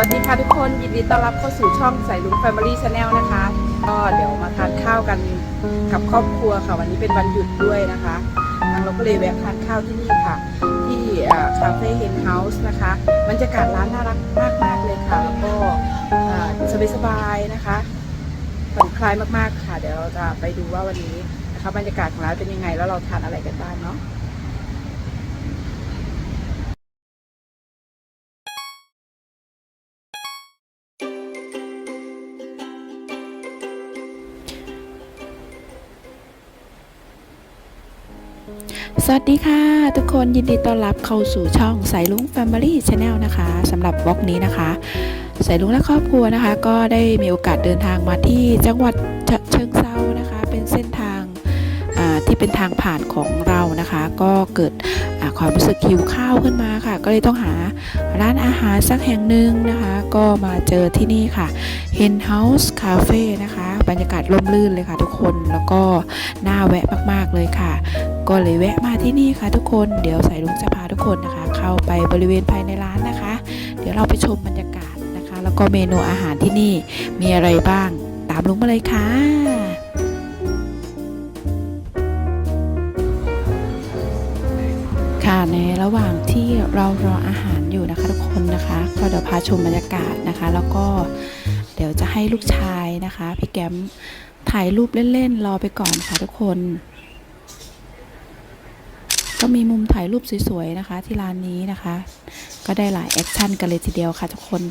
วัสดีค่ะทุกคนยินดีต้อนรับเข้าสู่ช่องใส่ลุง Family Channel นะคะ ก็เดี๋ยวมาทานข้าวกันกับครอบครัวค่ะ วันนี้เป็นวันหยุดด้วยนะคะทางเราก็เลยแวะทานข้าวที่นี่ค่ะ ที่คาเฟ่เฮนเฮาส์นะคะบรรยากาศร้านน่ารักมากมากเลยค่ะ แล้วก็สบายสบายๆนะคะผ่อนคลายมากๆค่ะ เดี๋ยวเราจะไปดูว่าวันนี้นะคะบรรยากาศของร้านเป็นยังไงแล้วเราทานอะไรกันบ้างเนาะ สวัสดีค่ะ ทุกคนยินดีต้อนรับเข้าสู่ช่องสายลุง Family Channel นะคะสำหรับบล็อกนี้นะคะสายลุงและครอบครัวนะคะ ก็ได้มีโอกาสเดินทางมาที่จังหวัดเชิงเซานะคะ เป็นเส้นทางาที่เป็นทางผ่านของเรานะคะ ก็เกิดความรู้สึกหิวข้าวขึ้นมาค่ะ ก็เลยต้องหาร้านอาหารสักแห่งหนึ่งนะคะ ก็มาเจอที่นี่ค่ะ Hen House Cafe นะคะ บรรยากาศร่มรื่นเลยค่ะทุกคนแล้วก็น่าแวะมาก ๆ เลยค่ะ ก็เลยแวะมาที่นี่ค่ะทุกคนเดี๋ยวสายลุงจะพาทุกคนนะคะ เข้าไปบริเวณภายในร้านนะคะ เดี๋ยวเราไปชมบรรยากาศนะคะ แล้วก็เมนูอาหารที่นี่มีอะไรบ้าง ตามลุงมาเลยค่ะค่ะในระหว่างที่เรารออาหารอยู่นะคะทุกคนนะคะ ก็เดี๋ยวพาชมบรรยากาศนะคะ แล้วก็เดี๋ยวจะให้ลูกชายนะคะ พี่แกมถ่ายรูปเล่นๆรอไปก่อนค่ะทุกคน ก็มีมุมถ่ายรูปสวยๆนะคะที่ร้านนี้นะคะ ก็ได้หลายแอคชั่นกันเลยทีเดียวค่ะทุกคน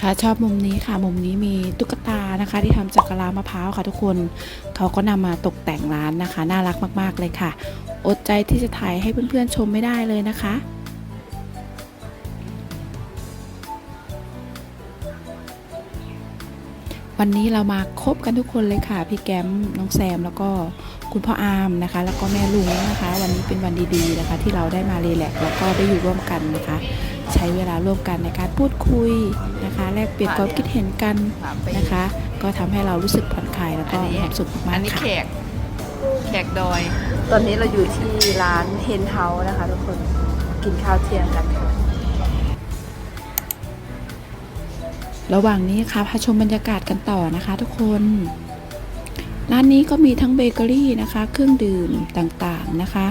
ค่ะชอบมุมนี้ค่ะมุมนี้มีตุ๊กตานะคะ ที่ทำจากกะลามะพร้าวค่ะทุกคนเขาก็นำมาตกแต่งร้านนะคะ น่ารักมาก ๆ เลยค่ะ อดใจที่จะถ่ายให้เพื่อนๆชมไม่ได้เลยนะคะ วันนี้เรามาครบกันทุกคนเลยค่ะ พี่แก้มน้องแซมแล้วก็คุณพ่ออามนะคะ แล้วก็แม่ลุงนะคะ วันนี้เป็นวันดีๆนะคะ ที่เราได้มารีแลกซ์แล้วก็ได้อยู่ร่วมกันนะคะ ใช้เวลาร่วมกันในการพูดคุยนะคะแลกเปลี่ยนความคิดเห็นกันนะคะ ก็ทำให้เรารู้สึกผ่อนคลายแล้วก็มีความสุขอัมานกนี้ๆค่ะแขกแขกดอย ตอนนี้เราอยู่ที่ร้านเฮนเฮาส์นะคะ ทุกคนกินข้าวเที่ยงกันค่ะ ระหว่างนี้ค่ะพาชมบรรยากาศกันต่อนะคะทุกคน ร้านนี้ก็มีทั้งเบเกอรี่นะคะ เครื่องดื่มต่างๆนะคะ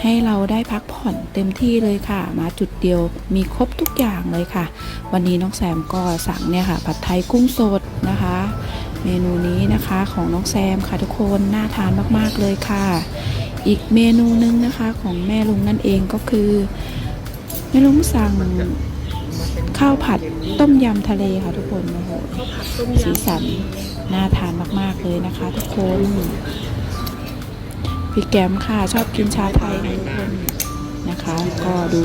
ให้เราได้พักผ่อนเต็มที่เลยค่ะ มาจุดเดียวมีครบทุกอย่างเลยค่ะ วันนี้น้องแซมก็สั่งเนี่ยค่ะ ผัดไทยกุ้งสดนะคะ เมนูนี้นะคะของน้องแซมค่ะทุกคนน่าทานมากๆเลยค่ะ อีกเมนูนึงนะคะของแม่ลุงนั่นเองก็คือแม่ลุงสั่ง ข้าวผัดต้มยำทะเลค่ะทุกคนโอ้โหสีสันน่าทานมากๆเลยนะคะ ทุกคนพี่แกมค่ะชอบกินชาไทยทุกคนนะคะ ก็ดู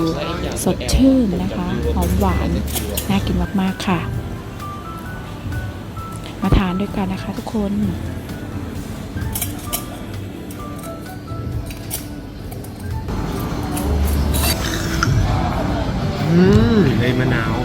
สดชื่นนะคะหอมหวานน่ากินมากๆค่ะ มาทานด้วยกันนะคะ ทุกคนอืมในมะนาว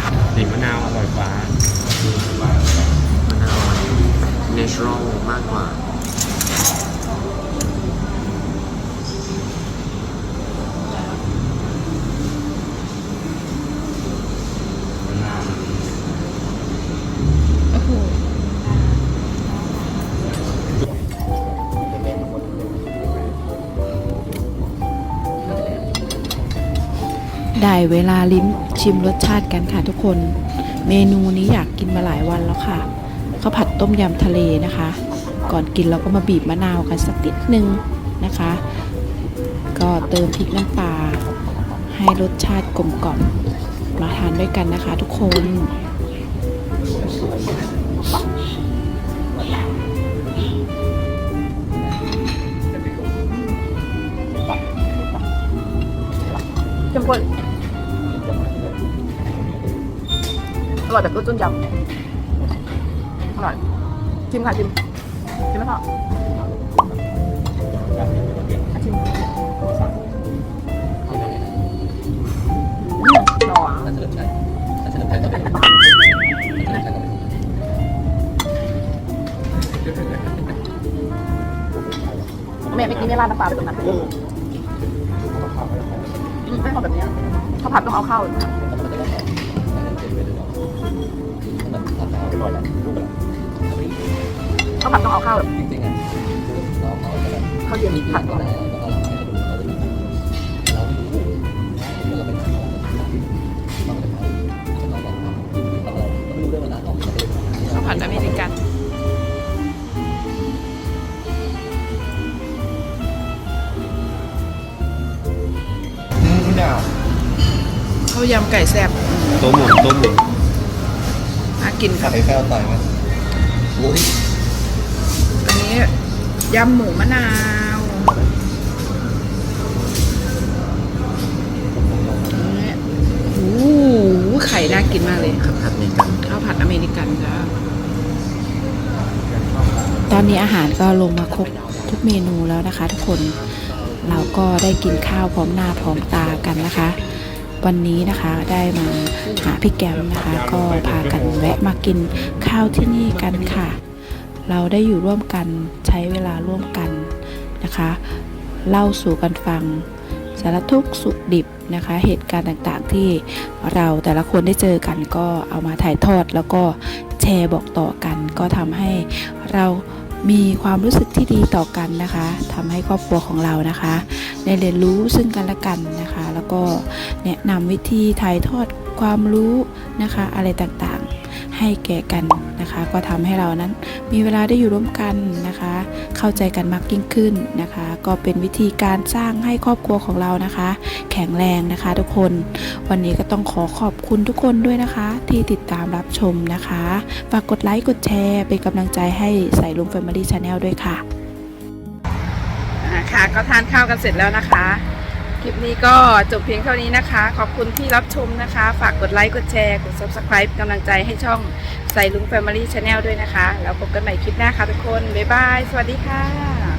ได้เวลาลิ้มชิมรสชาติกันค่ะทุกคน เมนูนี้อยากกินมาหลายวันแล้วค่ะข้าวผัดต้มยำทะเลนะคะ ก่อนกินเราก็มาบีบมะนาวกันสักนิดนึงนะคะ ก็เติมพริกน้ำปลาให้รสชาติกลมกล่อมมาทานด้วยกันนะคะทุกคนเข้มข้น อร่อยแต่ก็ต้นยำอร่อยชิมค่ะชิมชิมไหมพ่อชิมหวานเฉลิมชัยเฉลิมชัก็เตัยเป็แม่ไม่กินไม่ร้านน้ำปลาไปตรงนั้น ผัดต้องเอาข้าวข้าวผัดต้องเอาข้าวแบบจริงๆอะเราเอาแต่แบบข้าวเย็นผัดก่อน ข้าวยำไก่แซ่บตัวหมุนตัวหมุนน่ากินคขารัดบไอ้แฟวต่อยไหมโอ้ยอันนี้ยำหมูมะนาวนี่โอ้โหไข่น่ากินมากเลยผัดผัดเมกันข้าวผัดอเมริกันจ้าตอนนี้อาหารก็ลงมาครบทุกเมนูแล้วนะคะ ทุกคนเราก็ได้กินข้าวพร้อมหน้าพร้อมตากันนะคะ วันนี้นะคะได้มาหาพี่แกมนะคะ ก็พากันแวะมากินข้าวที่นี่กันค่ะ เราได้อยู่ร่วมกันใช้เวลาร่วมกันนะคะ เล่าสู่กันฟังสารทุกข์สุขดิบนะคะ เหตุการณ์ต่างๆที่เราแต่ละคนได้เจอกันก็เอามาถ่ายทอดแล้วก็แชร์บอกต่อกัน ก็ทำให้เรา มีความรู้สึกที่ดีต่อกันนะคะทำให้ครอบครัวของเรานะคะได้เรียนรู้ซึ่งกันและกันนะคะ แล้วก็แนะนำวิธีถ่ายทอดความรู้นะคะอะไรต่างๆ ให้แก่กันนะคะ ก็ทำให้เรานั้นมีเวลาได้อยู่ร่วมกันนะคะ เข้าใจกันมากยิ่งขึ้นนะคะ ก็เป็นวิธีการสร้างให้ครอบครัวของเรานะคะ แข็งแรงนะคะ ทุกคนวันนี้ก็ต้องขอขอบคุณทุกคนด้วยนะคะ ที่ติดตามรับชมนะคะฝากกดไลค์กดแชร์เป็นกำลังใจให้ใส่ลุง Family Channel ด้วยค่ะค่ะก็ทานข้าวกันเสร็จแล้วนะคะ คลิปนี้ก็จบเพียงเท่านี้นะคะ ขอบคุณที่รับชมนะคะ ฝากกดไลค์ กดแชร์ กด subscribe เป็นกำลังใจให้ช่องใส่ลุง Family Channel ด้วยนะคะ แล้วพบกันใหม่คลิปหน้าค่ะทุกคน บ๊ายบาย สวัสดีค่ะ